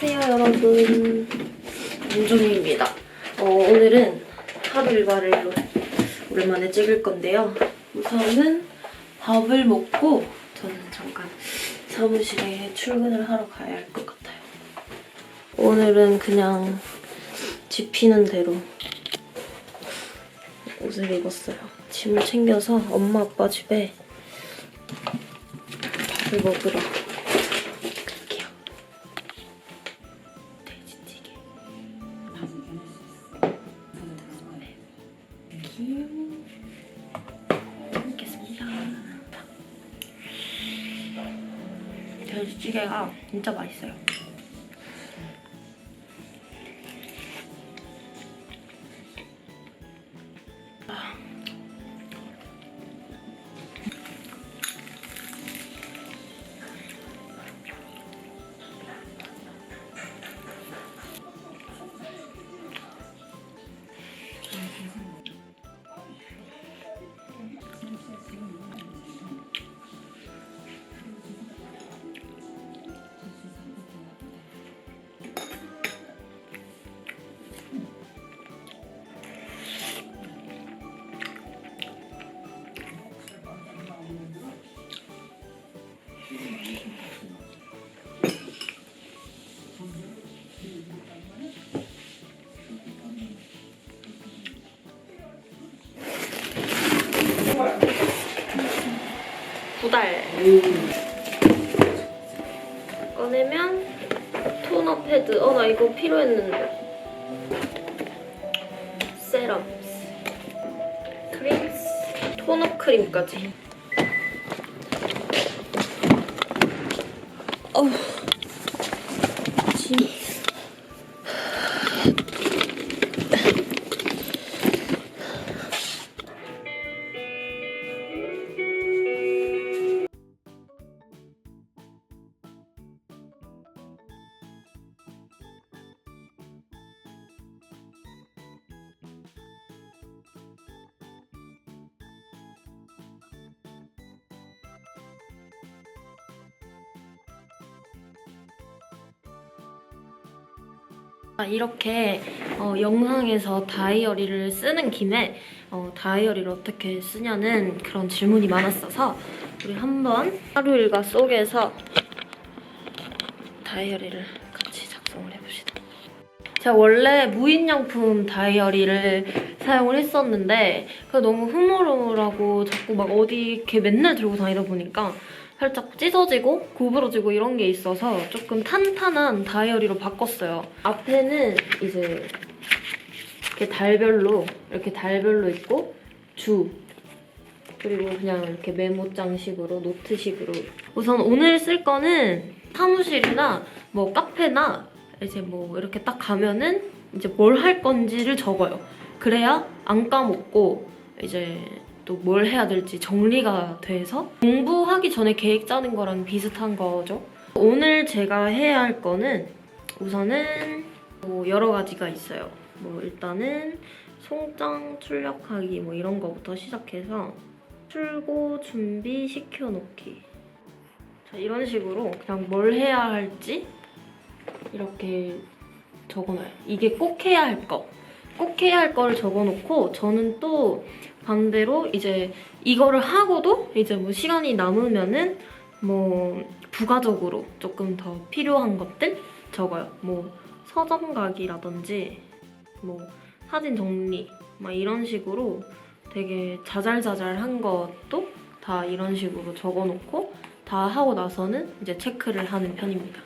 안녕하세요 여러분. 윤종입니다. 어, 오늘은 하루 일과를 오랜만에 찍을 건데요. 우선은 밥을 먹고 저는 잠깐 사무실에 출근을 하러 가야 할 것 같아요. 오늘은 그냥 집히는 대로 옷을 입었어요. 짐을 챙겨서 엄마 아빠 집에 밥을 먹으러 돼지찌개가 진짜 맛있어요 꺼내면 토너 패드. 어 나 이거 필요했는데. 세럼 크림스. 토너 크림까지 이렇게 어, 영상에서 다이어리를 쓰는 김에 어, 다이어리를 어떻게 쓰냐는 그런 질문이 많았어서 우리 한번 하루 일과 속에서 다이어리를 같이 작성을 해봅시다. 제가 원래 무인양품 다이어리를 사용을 했었는데 그게 너무 흐물흐물하고 자꾸 막 어디 이렇게 맨날 들고 다니다 보니까 살짝 찢어지고 구부러지고 이런 게 있어서 조금 탄탄한 다이어리로 바꿨어요. 앞에는 이제 이렇게 달별로 이렇게 달별로 있고 주 그리고 그냥 이렇게 메모장식으로 노트식으로 우선 오늘 쓸 거는 사무실이나 뭐 카페나 이제 뭐 이렇게 딱 가면은 이제 뭘 할 건지를 적어요. 그래야 안 까먹고 이제 또 뭘 해야 될지 정리가 돼서 공부하기 전에 계획 짜는 거랑 비슷한 거죠. 오늘 제가 해야 할 거는 우선은 뭐 여러 가지가 있어요. 뭐 일단은 송장 출력하기 뭐 이런 거부터 시작해서 출고 준비 시켜놓기. 자 이런 식으로 그냥 뭘 해야 할지 이렇게 적어놔요. 이게 꼭 해야 할 거. 꼭 해야 할 거를 적어놓고 저는 또 반대로 이제 이거를 하고도 이제 뭐 시간이 남으면은 뭐 부가적으로 조금 더 필요한 것들 적어요. 뭐 서점 가기라든지 뭐 사진 정리 막 이런 식으로 되게 자잘자잘한 것도 다 이런 식으로 적어놓고 다 하고 나서는 이제 체크를 하는 편입니다.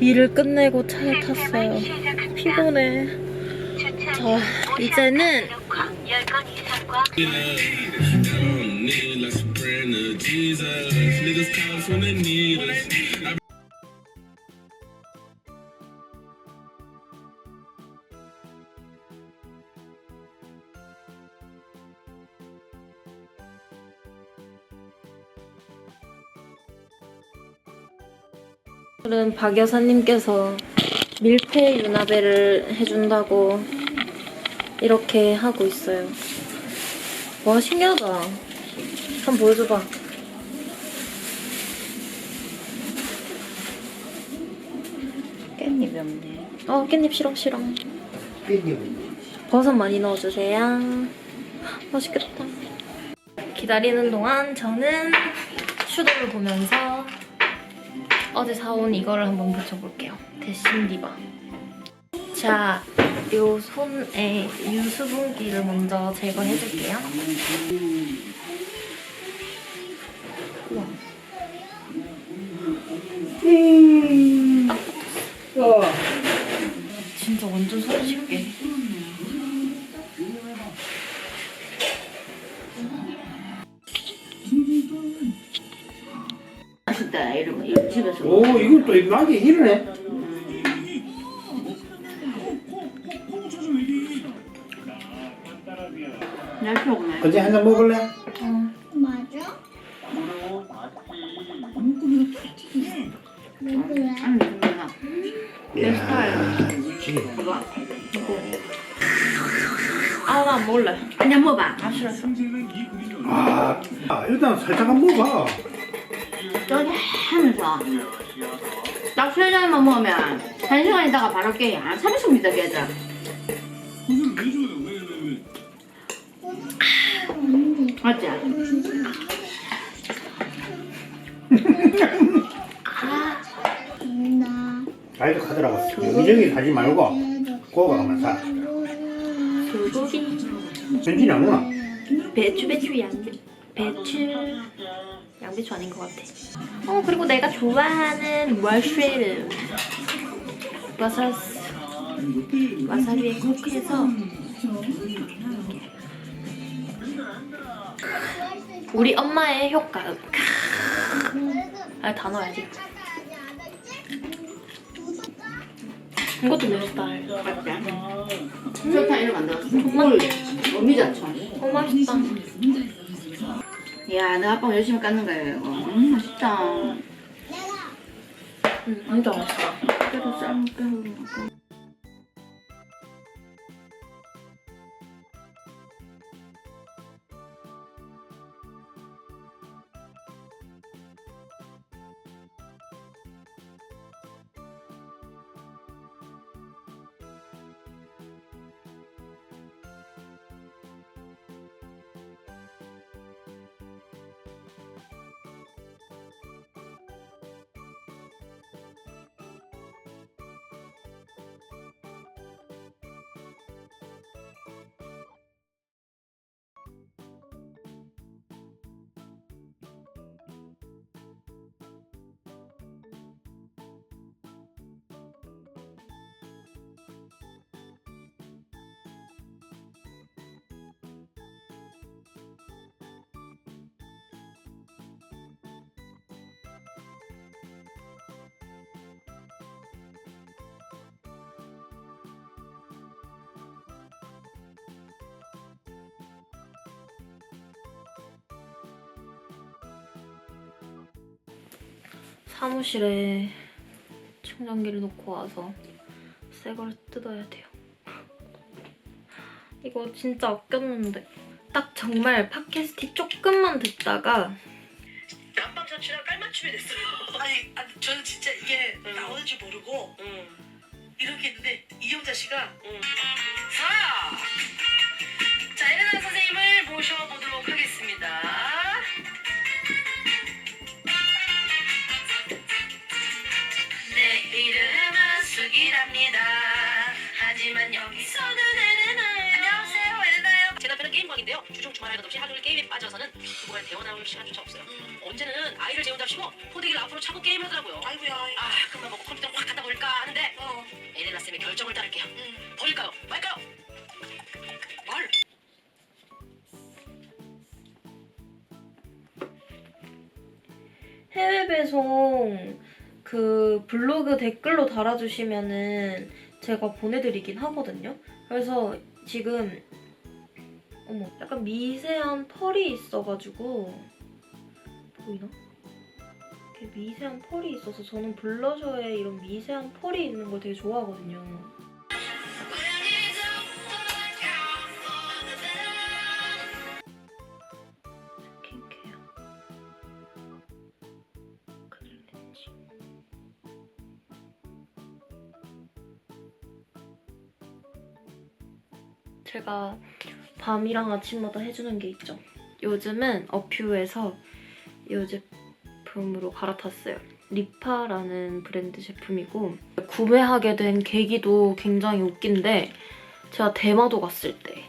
일을 끝내고 차에 탔어요. 피곤해. 자, 이제는 오늘은 박 여사님께서 밀폐 유나베를 해준다고 이렇게 하고 있어요. 와 신기하다. 한번 보여줘봐. 깻잎이 없네. 어 깻잎 싫어 싫어. 깻잎은 버섯 많이 넣어주세요. 맛있겠다. 기다리는 동안 저는 슈도를 보면서 어제 사온 이거를 한번 붙여볼게요. 대신 디바. 자, 요 손에 유수분기를 먼저 제거해줄게요. 우와. 진짜 완전 손쉽게. 오 이걸 또 입맛이 이러네 날씨 없네. 어제 한 잔 먹을래? 어. 아니 누나. 내 스타일. 그렇지 이거. 아, 나 먹을래. 한잔 먹어봐. 아, 싫어. 아, 아 일단 살짝 한번 먹어봐 저기 하면서 딱세 잔만 먹으면 한 시간 있다가 바로 깨. 안 30분이다 깨자. 맞지? 아이도 가더라고 여기저기 가지 말고 고가 가면 사 불고기, 전진이 안 오나? 배추, 배추, 양배, 배추, 양배추 아닌 것 같아. 어, 그리고 내가 좋아하는 머쉬룸. 와사스, 와사비에 콕 해서. 우리 엄마의 효과음. 아, 다 넣어야지. 이것도 내 스타일. 맞지? 설탕 안 넣었어. 물, 어미자청. 어, 맛있다. 야, 너 아빠가 열심히 깎는 거야, 이거. 음, 맛있다. 응, 진짜 맛있다. 그래도 쌀 빼고. 사무실에 충전기를 놓고 와서 새 걸 뜯어야 돼요. 이거 진짜 아꼈는데 딱 정말 팟캐스트 조금만 듣다가 난방 자취랑 깔맞춤이 됐어요. 아니, 아니 저는 진짜 이게 나오는지 모르고 이렇게 했는데 이영자 씨가 자, 자 에레나 선생님을 모셔보도록 하겠습니다. 없이 하루 종일 게임에 빠져서는 부부간 대화 나올 시간조차 없어요. 언제는 아이를 재운답시고 포대기를 앞으로 차고 게임을 하더라고요. 아이고야. 아, 금방 먹고 컴퓨터 확 갖다 버릴까 하는데 어. 에레나 쌤의 결정을 따를게요. 응. 버릴까요? 말까요? 말. 해외 배송 그 블로그 댓글로 달아주시면은 제가 보내드리긴 하거든요. 그래서 지금 어머 약간 미세한 펄이 있어가지고 보이나? 이렇게 미세한 펄이 있어서 저는 블러셔에 이런 미세한 펄이 있는 걸 되게 좋아하거든요. 제가 밤이랑 아침마다 해주는 게 있죠. 요즘은 어퓨에서 이 제품으로 갈아탔어요. 리파라는 브랜드 제품이고 구매하게 된 계기도 굉장히 웃긴데 제가 대마도 갔을 때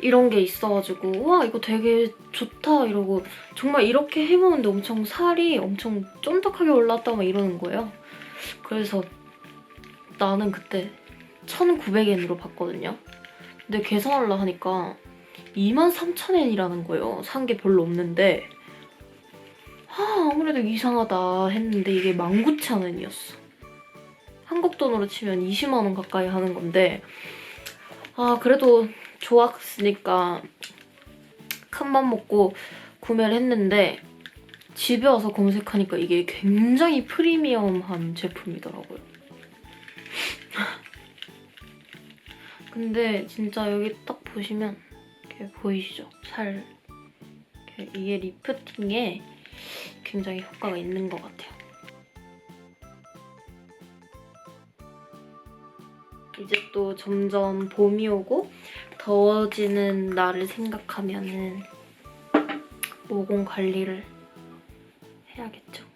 이런 게 있어가지고 와 이거 되게 좋다 이러고 정말 이렇게 해보는데 엄청 살이 엄청 쫀득하게 올랐다 막 이러는 거예요. 그래서 나는 그때 1,900엔으로 봤거든요. 근데 계산하려 하니까 23,000엔이라는 거예요. 산 게 별로 없는데 아, 아무래도 이상하다 했는데 이게 19,000엔이었어. 한국 돈으로 치면 20만 원 가까이 하는 건데 아 그래도 좋았으니까 큰 맘 먹고 구매를 했는데 집에 와서 검색하니까 이게 굉장히 프리미엄한 제품이더라고요. 근데 진짜 여기 딱 보시면 이렇게 보이시죠? 살 이게 리프팅에 굉장히 효과가 있는 것 같아요. 이제 또 점점 봄이 오고 더워지는 날을 생각하면은 모공 관리를 해야겠죠.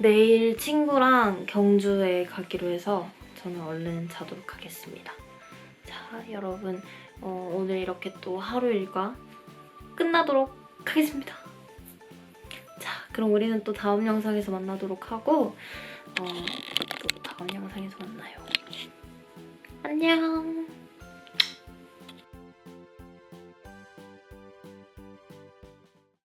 내일 친구랑 경주에 가기로 해서 저는 얼른 자도록 하겠습니다. 자, 여러분 어, 오늘 이렇게 또 하루 일과 끝나도록 하겠습니다. 자, 그럼 우리는 또 다음 영상에서 만나도록 하고 어, 또 다음 영상에서 만나요. 안녕.